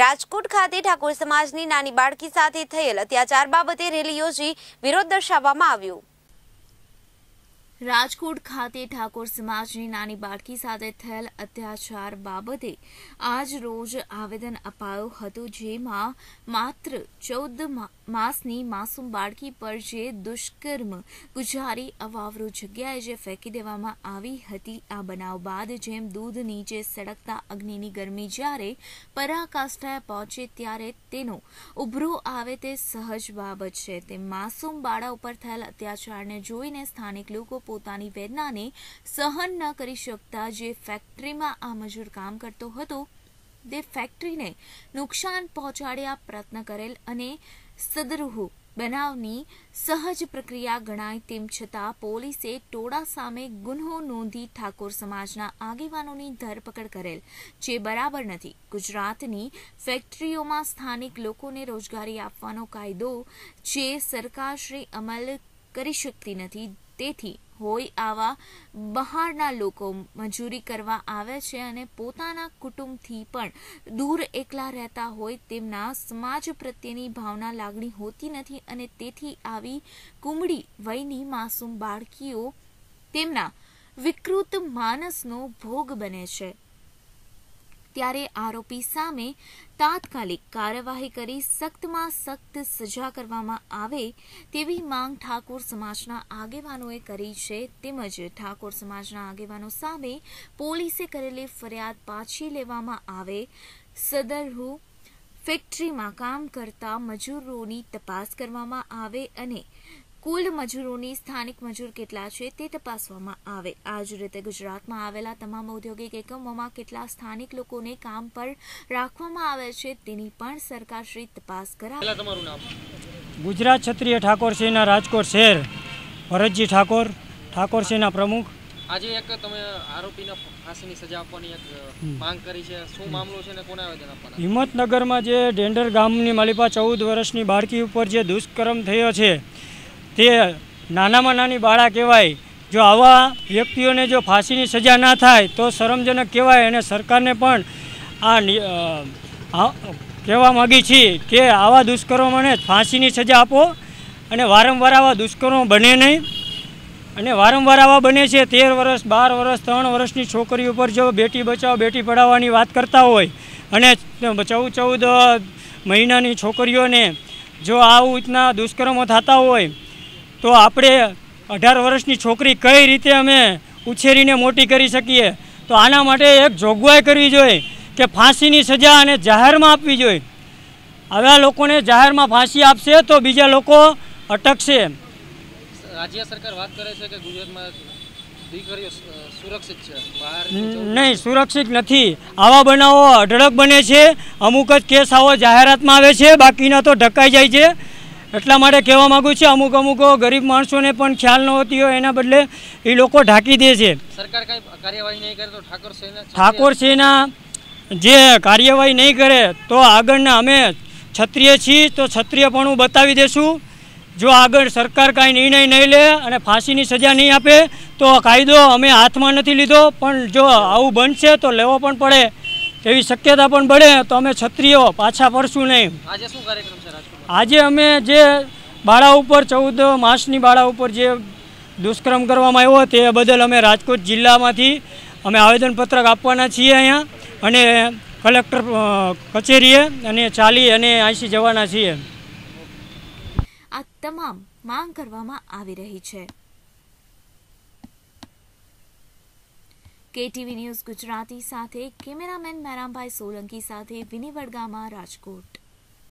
રાજકોટ ખાતે ઠાકોર સમાજની નાની બાળકી સાથે થયેલ અત્યાચાર બાબતે રેલી યોજી વિરોધ દર્શાવવામાં આવ્યો. રાજકોટ ખાતે ઠાકોર સમાજની નાની બાળકી સાથે થયેલ અત્યાચાર બાબતે આજ રોજ આવેદન અપાયું હતું, જેમાં માત્ર ચૌદ માસની માસૂમ બાળકી પર જે દુષ્કર્મ ગુજારી અવાવરો જગ્યાએ જે ફેંકી દેવામાં આવી હતી, આ બનાવ બાદ જેમ દૂધ નીચે સળગતા અગ્નિની ગરમી જ્યારે પરાકાષ્ઠાએ પહોંચે ત્યારે તેનો ઉભરો આવે તે સહજ બાબત છે. તે માસૂમ બાળા ઉપર થયેલ અત્યાચારને જોઈને સ્થાનિક લોકો પોતાની વેદનાને સહન ન કરી શકતા જે ફેક્ટરીમાં આ મજૂર કામ કરતો હતો, તે ફેક્ટરીને નુકસાન પહોંચાડ્યા પ્રયત્ન કરેલ અને સદરૂહ બનાવની સહજ પ્રક્રિયા ગણાય તેમ છતાં પોલીસે ટોળા સામે ગુન્હો નોંધી ઠાકોર સમાજના આગેવાનોની ધરપકડ કરેલ, જે બરાબર નથી. ગુજરાતની ફેક્ટરીઓમાં સ્થાનિક લોકોને રોજગારી આપવાનો કાયદો, જે સરકારશ્રી અમલ કરી શકતી નથી. તેથી હોય આવા બહારના લોકો મજૂરી કરવા આવે છે અને પોતાના કુટુંબથી પણ દૂર એકલા રહેતા હોય તેમના સમાજ પ્રત્યેની ભાવના લાગણી હોતી નથી અને તેથી આવી કુમળી વયની માસૂમ બાળકીઓ તેમના વિકૃત માનસનો ભોગ બને છે. ત્યારે આરોપી સામે તાત્કાલિક કાર્યવાહી કરી સખ્તમાં સખ્ત સજા કરવામાં આવે તેવી માંગ ઠાકોર સમાજના આગેવાનોએ કરી છે. તેમજ ઠાકોર સમાજના આગેવાનો સામે પોલીસે કરેલી ફરિયાદ પાછી લેવામાં આવે. સદરહુ ફેક્ટરીમાં કામ કરતા મજૂરોની તપાસ કરવામાં આવે અને કુલ મજૂરોની સ્થાનિક મજૂર કેટલા છે તે તપાસવામાં આવે. આ જ રીતે ગુજરાતમાં આવેલા તમામ ઔદ્યોગિક એકમોમાં કેટલા સ્થાનિક લોકોને કામ પર રાખવામાં આવે છે તેની પણ સરકારશ્રી તપાસ કરાવે. તમારું નામ. ગુજરાત ક્ષત્રિય ઠાકોર સેના રાજકોટ શહેર. ભરતજી ઠાકોર ઠાકોર સેના પ્રમુખ. આજે એક તમે આરોપીને ફાંસીની સજા આપવાની એક માંગ કરી છે. શું મામલો છે ને કોને આવેદન આપવાના? હિંમતનગરમાં જે ડેન્ડર ગામની માલિપા ચૌદ વર્ષની બાળકી ઉપર જે દુષ્કર્મ થયો છે તે નાનામાં નાની બાળા કહેવાય. જો આવા વ્યક્તિઓને જો ફાંસીની સજા ના થાય, તો શરમજનક કહેવાય અને સરકારને પણ આ કહેવા માગી છીએ કે આવા દુષ્કર્મોને ફાંસીની સજા આપો અને વારંવાર આવા દુષ્કર્મો બને નહીં. અને વારંવાર આવા બને છે, તેર વર્ષ, બાર વર્ષ, ત્રણ વર્ષની છોકરી ઉપર જો બેટી બચાવો, બેટી પઢાવવાની વાત કરતા હોય અને ચૌદ ચૌદ મહિનાની છોકરીઓને જો આવું રીતના દુષ્કર્મો થતા હોય તો આપણે અઢાર વર્ષની છોકરી કઈ રીતે અમે ઉછેરીને મોટી કરી શકીએ? તો આના માટે એક જોગવાઈ કરવી જોઈએ કે ફાંસીની સજા અને જાહેરમાં આપવી જોઈએ. આવા લોકોને જાહેરમાં ફાંસી આપશે તો બીજા લોકો અટકશે રાજ્ય સરકાર વાત કરે છે કે ગુજરાતમાં દીકરીઓ સુરક્ષિત છે? નહીં સુરક્ષિત નથી. આવા બનાવો અઢળક બને છે. અમુક જ કેસ આવો જાહેરાતમાં આવે છે. બાકીના તો ઢકાઈ જાય છે. એટલા માટે કહેવા માગું છું અમુક અમુક ગરીબ માણસોને પણ ખ્યાલ ન હોતી હોય એના બદલે એ લોકો ઢાંકી દે છે. ઠાકોર સેના જે કાર્યવાહી નહીં કરે તો આગળના અમે ક્ષત્રિય છીએ તો ક્ષત્રિયપણું બતાવી દેશું. જો આગળ સરકાર કાંઈ નિર્ણય નહીં લે અને ફાંસીની સજા નહીં આપે તો કાયદો અમે હાથમાં નથી લીધો પણ જો આવું બનશે તો લેવો પણ પડે. એવી શક્યતા પણ બને તો અમે ક્ષત્રિયો પાછા પડશું નહીં. આજે શું કાર્યક્રમ છે આજે અમે જે બાળા ઉપર ચૌદ માસની બાળા ઉપર જે દુષ્કર્મ કરવામાં આવ્યો તે બદલ અમે રાજકોટ જિલ્લામાંથી અમે આવેદનપત્રક આપવાના છીએ અહીંયા અને કલેક્ટર કચેરીએ અને ચાલી અને આઈસી જવાના છીએ. આ તમામ માંગ કરવામાં આવી રહી છે. કેટીવી ન્યૂઝ ગુજરાતી સાથે કેમેરામેન મહેરામભાઈ સોલંકી સાથે વિની વડગામા રાજકોટ.